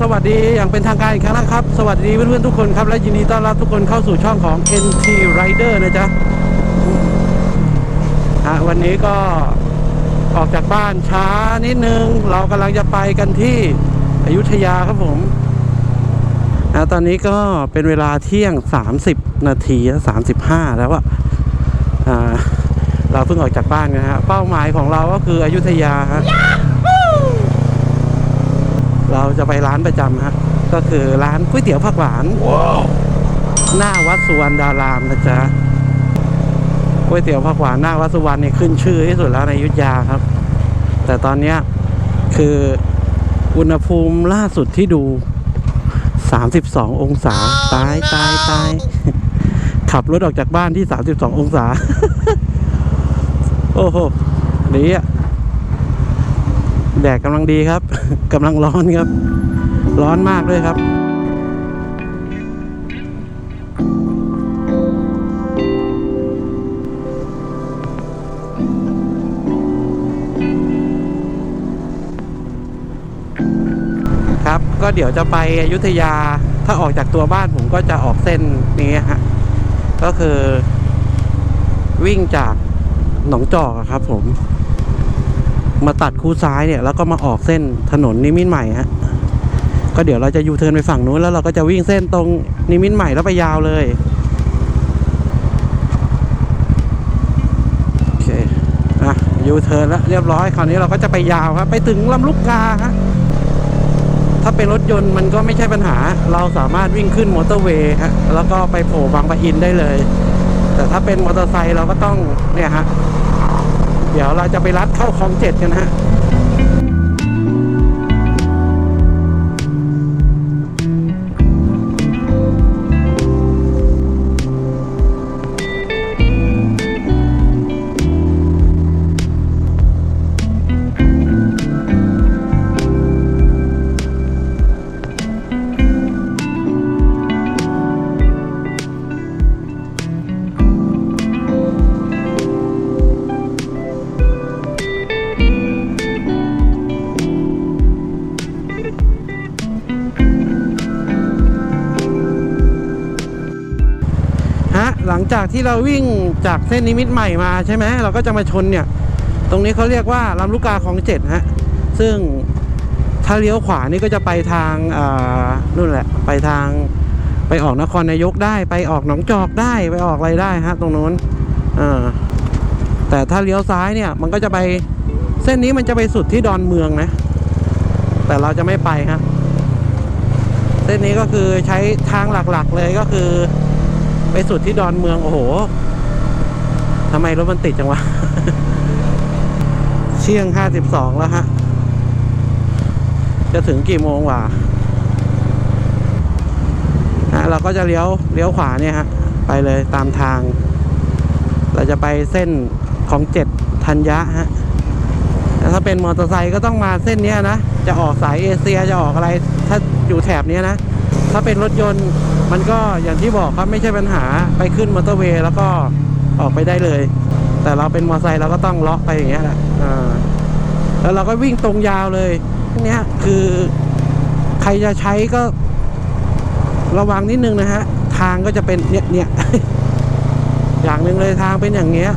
สวัสดีอย่างเป็นทางการอีกครั้งนะครับ สวัสดีเพื่อนๆทุกคนครับ และยินดีต้อนรับทุกคนเข้าสู่ช่องของ NT Rider นะจ๊ะอะวันนี้ก็ออกจากบ้านช้านิดนึง เรากำลังจะไปกันที่อยุธยาครับผมอะตอนนี้ก็เป็นเวลาเที่ยง 30 นาที35 แล้วอะอ่าเราเพิ่งออกจากบ้านนะฮะเป้าหมายของเราก็คืออยุธยาฮะ เราจะไปร้านประจำฮะก็คือร้านก๋วยเตี๋ยวผักหวานหน้าวัดสุวรรณดารามนะจ๊ะก๋วยเตี๋ยวผักหวานหน้าวัดสุวรรณเนี่ยขึ้นชื่อที่สุดแล้วในอยุทธยาครับ แต่ตอนเนี้ยคืออุณหภูมิล่าสุดที่ดู 32 องศา ตายตายตายขับรถออกจากบ้านที่ 32 องศา โอ้โหดีอะ แดดกำลังดีครับ กำลังร้อนครับ ร้อนมากด้วยครับครับ ก็เดี๋ยวจะไปอยุธยาถ้าออกจากตัวบ้านผมก็จะออกเส้นนี้ฮะก็คือวิ่งจากหนองจอกครับผม มาตัดคู่ซ้ายเนี่ยแล้วก็มาออกเส้นถนนนิมิตรใหม่ฮะก็เดี๋ยวเราจะยูเทิร์นไปฝั่งนู้นแล้วเราก็จะวิ่งเส้นตรงนิมิตรใหม่แล้วไปยาวเลยโอเคอะยูเทิร์นแล้วเรียบร้อยคราวนี้เราก็จะไปยาวครับไปถึงลำลูกกาฮะถ้าเป็นรถยนต์มันก็ไม่ใช่ปัญหา เราสามารถวิ่งขึ้นมอเตอร์เวย์ฮะแล้วก็ไปโผล่บางปะอินได้เลย แต่ถ้าเป็นมอเตอร์ไซค์เราก็ต้องเนี่ยฮะ เดี๋ยวเราจะไปรัดเข้าคลองเจ็ดกันนะฮะ หลังจากที่เราวิ่งจากเส้นนิมิตใหม่มาใช่ไหมเราก็จะมาชนเนี่ย ตรงนี้เขาเรียกว่าลำลูกกาของเจ็ดฮะซึ่งถ้าเลี้ยวขวานี่ก็จะไปทางอ่านู่นแหละ ไปทางไปออกนครนายกได้ไปออกหนองจอกได้ไปออกอะไรได้ฮะตรงนู้นอ่แต่ถ้าเลี้ยวซ้ายเนี่ยมันก็จะไปเส้นนี้มันจะไปสุดที่ดอนเมืองนะ แต่เราจะไม่ไปฮะเส้นนี้ก็คือใช้ทางหลักๆเลยก็คือ ไปสุดที่ดอนเมืองโอ้โหทำไมรถมันติดจังวะ เชี่ยงห้าสิบสองแล้วฮะ จะถึงกี่โมงวะฮะเราก็จะเลี้ยวเลี้ยวขวาเนี่ยฮะ ไปเลยตามทาง เราจะไปเส้นของเจ็ดธัญญะฮะแล้วถ้าเป็นมอเตอร์ไซค์ก็ต้องมาเส้นนี้นะ จะออกสายเอเชียจะออกอะไร ถ้าอยู่แถบนี้นะ ถ้าเป็นรถยนต์ มันก็อย่างที่บอกครับไม่ใช่ปัญหาไปขึ้นมอเตอร์เวย์แล้วก็ออกไปได้เลย แต่เราเป็นมอเตอร์ไซค์เราก็ต้องเลาะไปอย่างเงี้ยแหละแล้วเราก็วิ่งตรงยาวเลยเนี้ยคือใครจะใช้ก็ระวังนิดนึงนะฮะ ทางก็จะเป็นเนี้ยเนี้ยอย่างหนึ่งเลยทางเป็นอย่างเงี้ย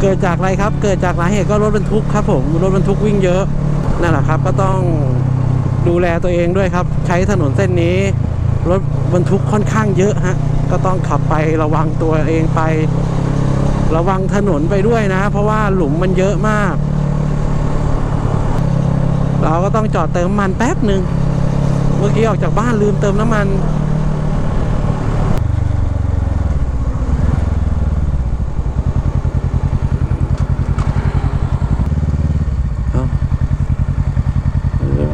เกิดจากอะไรครับ เกิดจากสาเหตุก็รถบรรทุกครับผมรถบรรทุกวิ่งเยอะนั่นแหละครับ ก็ต้องดูแลตัวเองด้วยครับ ใช้ถนนเส้นนี้ รถบรรทุกค่อนข้างเยอะฮะ ก็ต้องขับไประวังตัวเองไป ระวังถนนไปด้วยนะ เพราะว่าหลุมมันเยอะมาก เราก็ต้องจอดเติมน้ำมันแป๊บหนึ่ง เมื่อกี้ออกจากบ้านลืมเติมน้ำมัน เอาเร็ว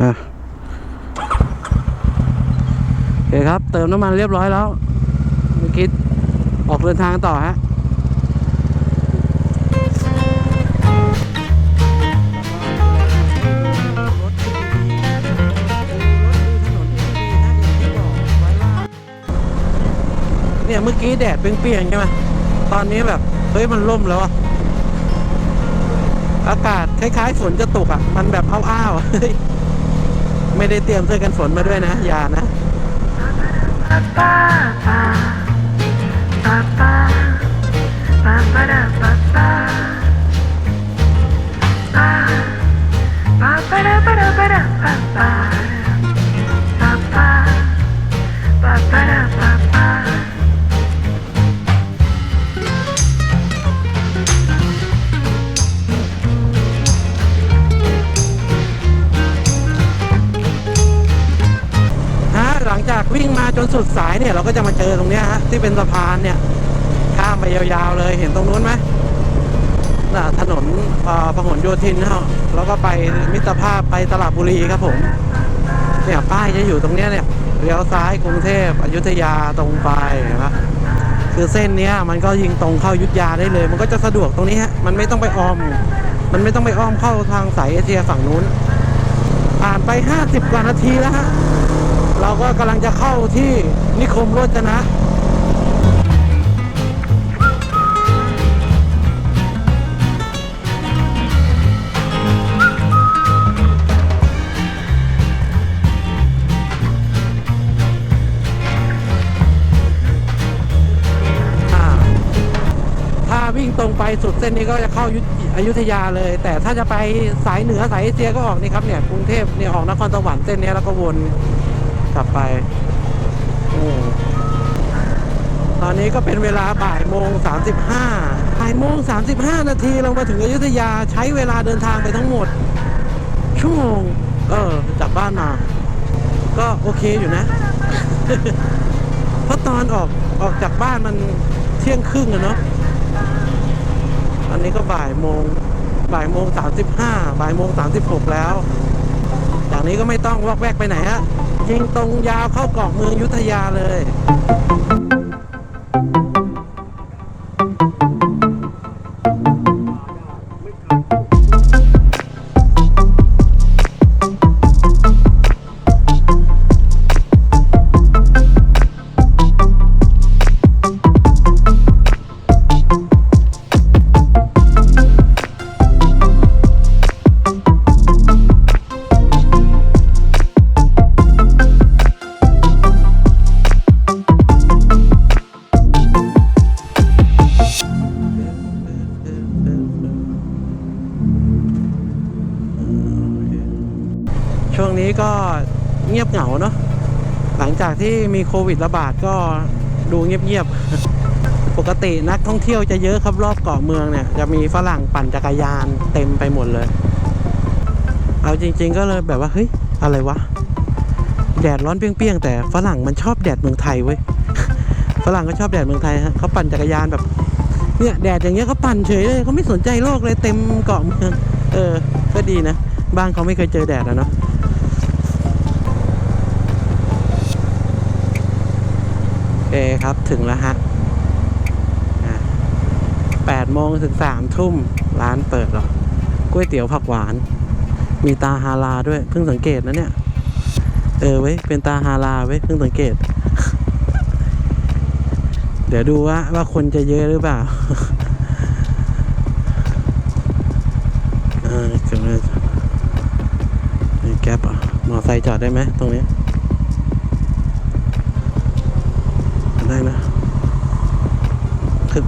อะ เครับ เติมน้ำมันเรียบร้อยแล้วเมื่อกี้ออกเดินทางต่อฮะเนี่ยเมื่อกี้แดดเปรี้ยงๆใช่ไหมตอนนี้แบบ เฮ้ยมันร่มแล้วอะอากาศคล้ายๆฝนจะตกอะมันแบบอ้าวๆไม่ได้เตรียมเสื้อกันฝนมาด้วยนะ อย่านะ ฮ วิ่งมาจนสุดสายเนี่ยเราก็จะมาเจอตรงนี้ฮะที่เป็นสะพานเนี่ยข้ามไปยาวๆเลยเห็นตรงนู้นไหมน่ะถนนพหลโยธินเนะฮะแล้วก็ไปมิตรภาพไปตลาดบุรีครับผมเนี่ยป้ายจะอยู่ตรงเนี้ยเนี่ยเลี้ยวซ้ายกรุงเทพอยุธยาตรงไปนะคือเส้นเนี้ยมันก็ยิงตรงเข้ายุธยาได้เลย มันก็จะสะดวกตรงนี้ฮะมันไม่ต้องไปอ้อม มันไม่ต้องไปอ้อมเข้าทางสายเอเชียฝั่งนู้นผ่านไป 50 กว่านาทีแล้วฮะ ก็กำลังจะเข้าที่นิคมโรจนะถ้าวิ่งตรงไปสุดเส้นนี้ก็จะเข้ายุธอยุธยาเลย แต่ถ้าจะไปสายเหนือสายเอเชียก็ออกนี่ครับเนี่ยกรุงเทพเนี่ยออกนครสวรรค์เส้นนี้แล้วก็วน กลับไปอตอนนี้ก็เป็นเวลาบ่ายโมงสามสิบห้าบ่ายโมงสามสิบห้านาทีเรามาถึงอยุธยาใช้เวลาเดินทางไปทั้งหมด ชั่วโมง เออจากบ้านมา ก็โอเคอยู่นะ เพราะตอนออกออกจากบ้านมันเที่ยงครึ่งอะเนาะอันนี้ก็บ่ายโมงบ่ายโมงสามสิบห้าบ่ายโมงสามสิบหกแล้ว จากนี้ก็ไม่ต้องวอกแวกไปไหนฮะ ยิงตรงยาวเข้าเกาะเมืองยุธยาเลย ช่วงนี้ก็เงียบเหงาเนาะหลังจากที่มีโควิดระบาดก็ดูเงียบๆ ปกตินักท่องเที่ยวจะเยอะครับรอบเกาะเมืองเนี่ย จะมีฝรั่งปั่นจักรยานเต็มไปหมดเลย เอาจริง ๆ ก็เลยแบบว่า เฮ้ย อะไรวะ แดดร้อนเปรี้ยงๆ แต่ฝรั่งมันชอบแดดเมืองไทยเว้ย ฝรั่งก็ชอบแดดเมืองไทยฮะเขาปั่นจักรยานแบบ เนี่ยแดดอย่างเงี้ยเขาปั่นเฉยเลยเขาไม่สนใจโลกเลยเต็มเกาะเมือง เออ ก็ดีนะ บ้านเขาไม่เคยเจอแดดอะเนาะ โอ เคครับถึงแล้วฮะแปดโมงถึงสามทุ่มร้านเปิดหรอก๋วยเตี๋ยวผักหวาน มีตาฮาลาด้วย เพิ่งสังเกตนะเนี่ย เออเว้ย เป็นตาฮาลาเว้ย เพิ่งสังเกต เดี๋ยวดูว่าว่าคนจะเยอะหรือเปล่าเออถึงแล้วมีแก๊ปอะมอไซค์จอดได้ไหมตรงนี้ ได้นะถึง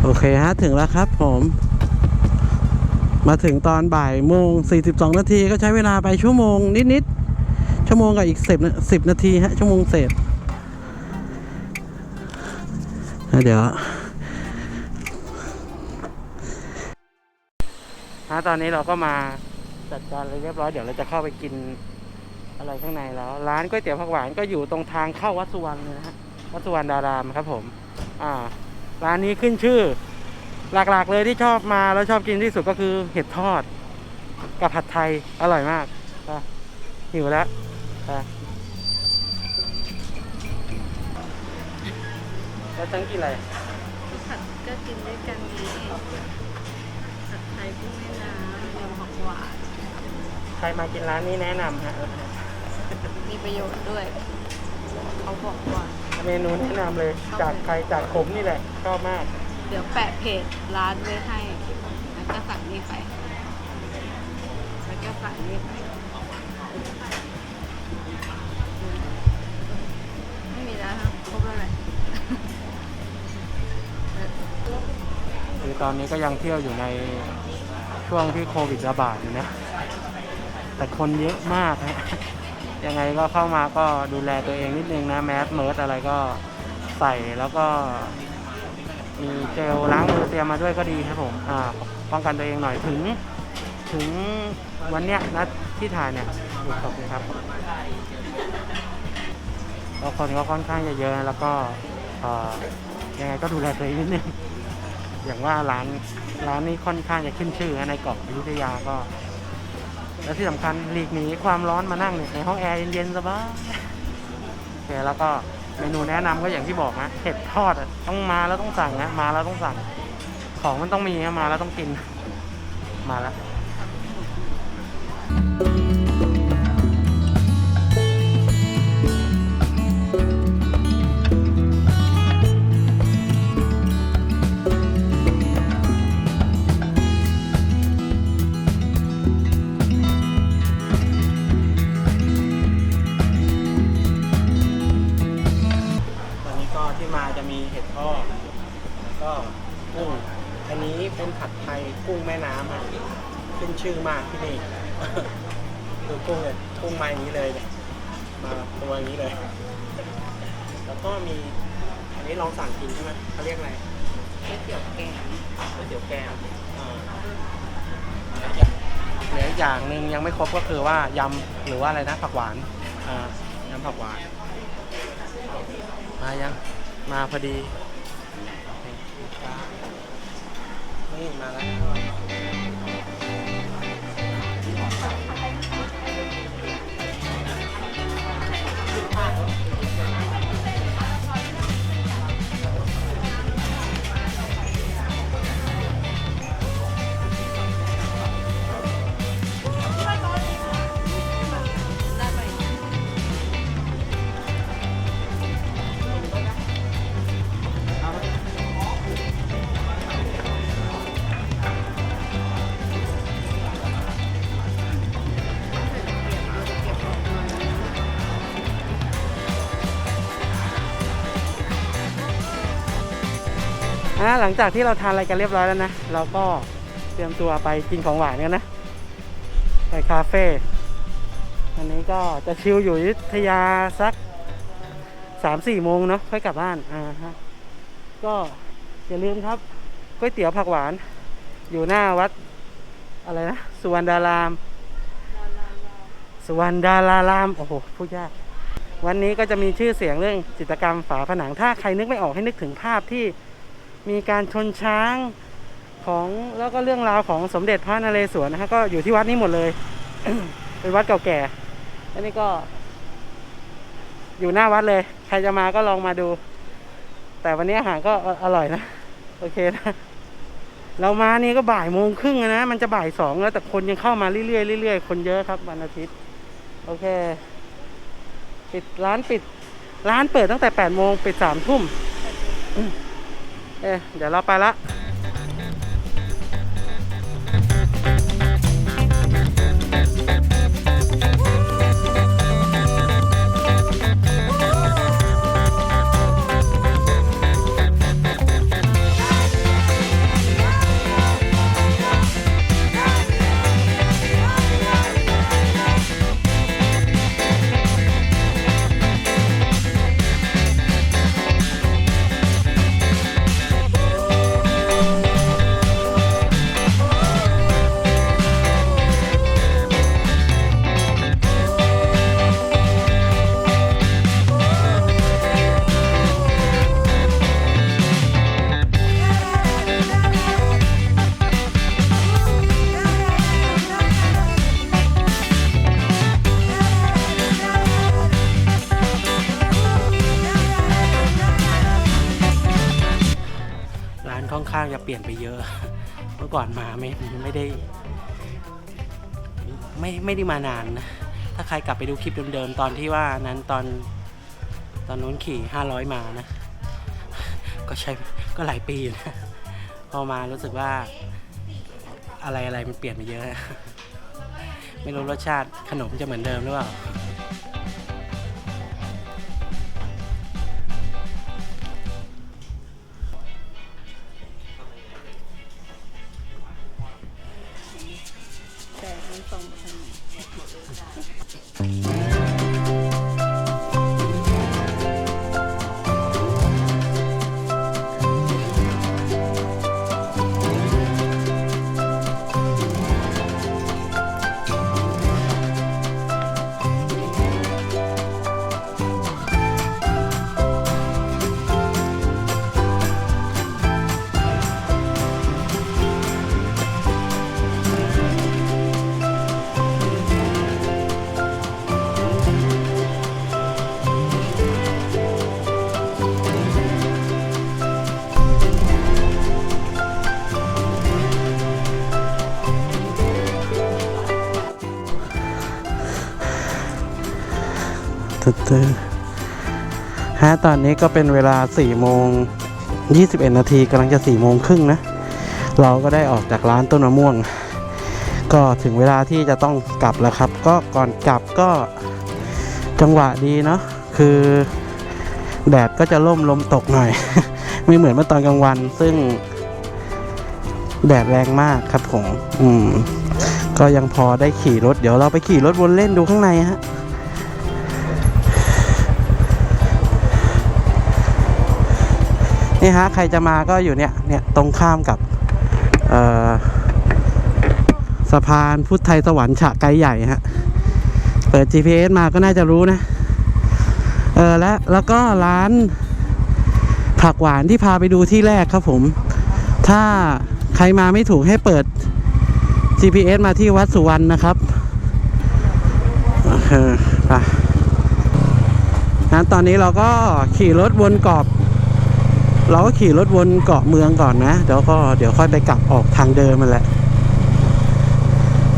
โอ เคฮะ ถึงแล้วครับผม มาถึงตอนบ่ายโมง 42 นาทีก็ใช้เวลาไปชั่วโมงนิดๆ ชั่วโมงกับอีก 10 10 นาทีฮะ ชั่วโมงเศษแล้วเดี๋ยวฮะตอนนี้เราก็มาจัดการอะไรเรียบร้อย เดี๋ยวเราจะเข้าไปกินอะไรข้างในแล้ว ร้านก๋วยเตี๋ยวผักหวานก็อยู่ตรงทางเข้าวัดสุวรรณเลยนะฮะวัดสุวรรณดารามครับผม อ่า ร้านนี้ขึ้นชื่อ หลักๆเลยที่ชอบมาแล้วชอบกินที่สุดก็คือเห็ดทอด กับผัดไทยอร่อยมากหิวแล้วแล้วตั้งกินอะไรผัดก็กินด้วยกันดีผัดไทยกุ้งแม่น้ำยำหอมหวานใครมากินร้านนี้แนะนำฮะมีประโยชน์ด้วย เขาบอกว่า เมนูแนะนำเลยจากใครจากผมนี่แหละชอบมาก เดี๋ยวแปะเพจร้านไว้ให้ แล้วก็สั่งนี่ไปแล้วก็สั่งนี่ไปไม่มีแล้วครับครบแล้วแหละคือตอนนี้ก็ยังเที่ยวอยู่ในช่วงที่โควิดระบาดอยู่นะ แต่คนเยอะมากฮะ ยังไงก็เข้ามาก็ดูแลตัวเองนิดนึงนะแมสเมิร์ดอะไรก็ใส่แล้วก็ มีเจลล้างมือเตรียมมาด้วยก็ดีครับผมอ่าป้องกันตัวเองหน่อยถึง ถึงวันเนี้ยนัดที่ถ่ายเนี่ยขอบคุณครับก็คนก็ค่อนข้างจะเยอะแล้วก็ยังไงก็ดูแลตัวเองนิดนึงอย่างว่าร้านร้านนี้ค่อนข้างจะขึ้นชื่อในเกาะอยุธยาก็ และที่สำคัญหลีกหนีความร้อนมานั่งเนี่ยในห้องแอร์เย็นๆสบายโอเคแล้วก็เมนูแนะนำก็อย่างที่บอกนะเห็ดทอดต้องมาแล้วต้องสั่งนะมาแล้วต้องสั่ง ของมันต้องมีนะมาแล้วต้องกิน มาแล้ว กุ้งแม่น้ำอะขึ้นชื่อมากที่นี่ดูกุ้งเลยกุ้งมาอย่างนี้เลยเนี่ยมาตัวอย่างนี้เลย แล้วก็มีอันนี้ลองสั่งกินใช่ไหมเขาเรียกอะไรก๋วยเตี๋ยวแกงก๋วยเตี๋ยวแกงอ่าเหลืออีกอย่างหนึ่งยังไม่ครบก็คือว่ายำหรือว่าอะไรนะผักหวานอ่ายำผักหวาน มายังมาพอดี นี่มาแล้ว อะหลังจากที่เราทานอะไรกันเรียบร้อยแล้วนะ เราก็เตรียมตัวไปกินของหวานกันนะ ไปคาเฟ่อันนี้ก็จะชิลอยู่ยุธยาสักสามสี่โมงเนาะค่อยกลับบ้านอ่าฮะก็อย่าลืมครับก๋วยเตี๋ยวผักหวาน อยู่หน้าวัดอะไรนะสุวรรณดาราม สุวรรณดารารามโอ้โหพูดยาก วันนี้ก็จะมีชื่อเสียงเรื่องจิตรกรรมฝาผนังถ้าใครนึกไม่ออกให้นึกถึงภาพที่ มีการชนช้างของแล้วก็เรื่องราวของสมเด็จพระนเรศวรนะฮะก็อยู่ที่วัดนี้หมดเลย เป็นวัดเก่าแก่อันนี้ก็ อยู่หน้าวัดเลย ใครจะมาก็ลองมาดู แต่วันนี้อาหารก็อร่อยนะ โอเคนะ เรามานี่ก็บ่ายโมงครึ่งนะ มันจะบ่ายสองแล้วแต่คนยังเข้ามาเรื่อยๆเรื่อยๆคนเยอะครับวันอาทิตย์ โอเค ปิดร้านปิด ร้านเปิดตั้งแต่แปดโมงปิดสามทุ่มม เอ๊เดี๋ยวเราไปละ ก่อนมาไม่ไม่ได้ ไม่ไม่ได้มานานนะถ้าใครกลับไปดูคลิปเดิมๆตอนที่ว่านั้นตอนตอนนู้นขี่ 500 มานะ ก็ใช้ก็หลายปีนะ พอมารู้สึกว่าอะไรอะไรมันเปลี่ยนไปเยอะ ไม่รู้รสชาติขนมจะเหมือนเดิมหรือเปล่า ตึ๊ดๆฮะตอนนี้ก็เป็นเวลา4โมง21 นาทีกำลังจะ4โมงครึ่งนะ เราก็ได้ออกจากร้านต้นมะม่วง ก็ถึงเวลาที่จะต้องกลับแล้วครับ ก็ก่อนกลับก็จังหวะดีเนาะคือแดดก็จะล่มลมตกหน่อย ไม่เหมือนเมื่อตอนกลางวัน ซึ่งแดดแรงมากครับผม อืม ก็ยังพอได้ขี่รถ เดี๋ยวเราไปขี่รถวนเล่นดูข้างในฮะ นี่ฮะใครจะมาก็อยู่เนี่ยเนี่ยตรงข้ามกับสะพานพุทธไทยสวรรค์ฉะไกลใหญ่ฮะเปิด GPS มาก็น่าจะรู้นะเออและแล้วก็ร้านผักหวานที่พาไปดูที่แรกครับผม ถ้าใครมาไม่ถูกให้เปิด GPS มาที่วัดสุวรรณนะครับโอเคไปงั้นตอนนี้เราก็ขี่รถวนเกาะ เราก็ขี่รถวนเกาะเมืองก่อนนะ เดี๋ยวก็เดี๋ยวค่อยไปกลับออกทางเดิมมันแหละ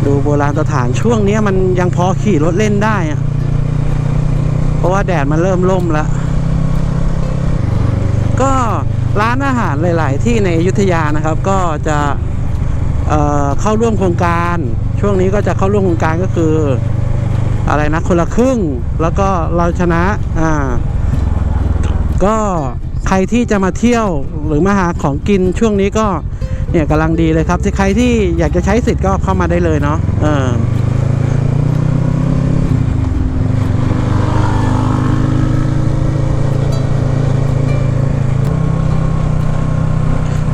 ดูโบราณสถานช่วงนี้มันยังพอขี่รถเล่นได้ เพราะว่าแดดมันเริ่มล่มแล้วก็ร้านอาหารหลาย ๆ ที่ในอยุธยานะครับ ก็จะเเข้าร่วมโครงการ ช่วงนี้ก็จะเข้าร่วมโครงการก็คือ อะไรนะคนละครึ่ง แล้วก็เราชนะอ่าก็ ใครที่จะมาเที่ยวหรือมาหาของกินช่วงนี้ก็เนี่ยกำลังดีเลยครับที่ใครที่อยากจะใช้สิทธิ์ก็เข้ามาได้เลยเนาะเออ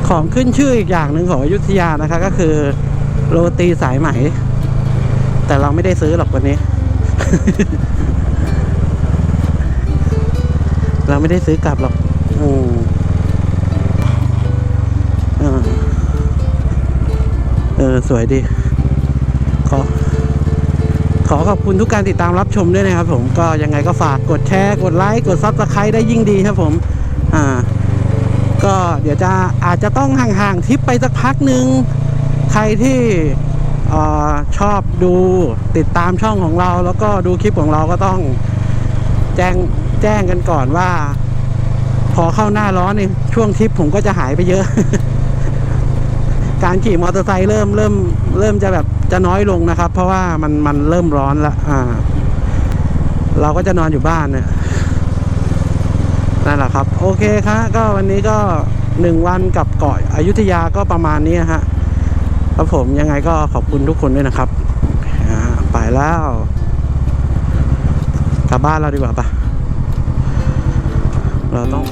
ของขึ้นชื่ออีกอย่างหนึ่งของอยุธยานะคะ ก็คือโรตีสายไหม แต่เราไม่ได้ซื้อหรอกวันนี้ เราไม่ได้ซื้อกลับหรอก อืมเออเออ สวยดี ขอ ขอขอบคุณทุกการติดตามรับชมด้วยนะครับผม ก็ยังไงก็ฝากกดแชร์ กดไลค์ กดซับสไครต์ได้ยิ่งดีครับผม อ่า ก็เดี๋ยวจะอาจจะต้องห่างๆทิปไปสักพักหนึ่ง ใครที่ออชอบดูติดตามช่องของเรา แล้วก็ดูคลิปของเราก็ต้องแจ้งแจ้งกันก่อนว่า พอเข้าหน้าร้อนนี่ช่วงทริปผมก็จะหายไปเยอะ การขี่มอเตอร์ไซค์เริ่มเริ่มเริ่มจะแบบจะน้อยลงนะครับ เพราะว่ามันมันเริ่มร้อนละอ่า เราก็จะนอนอยู่บ้านเนี่ยนั่นแหละครับ โอเคครับก็วันนี้ก็หนึ่งวันกับเกาะอยุธยาก็ประมาณนี้ฮะครับผมยังไงก็ขอบคุณทุกคนด้วยนะครับอ่าไปแล้วกลับบ้านเราดีกว่าปะ เราต้อง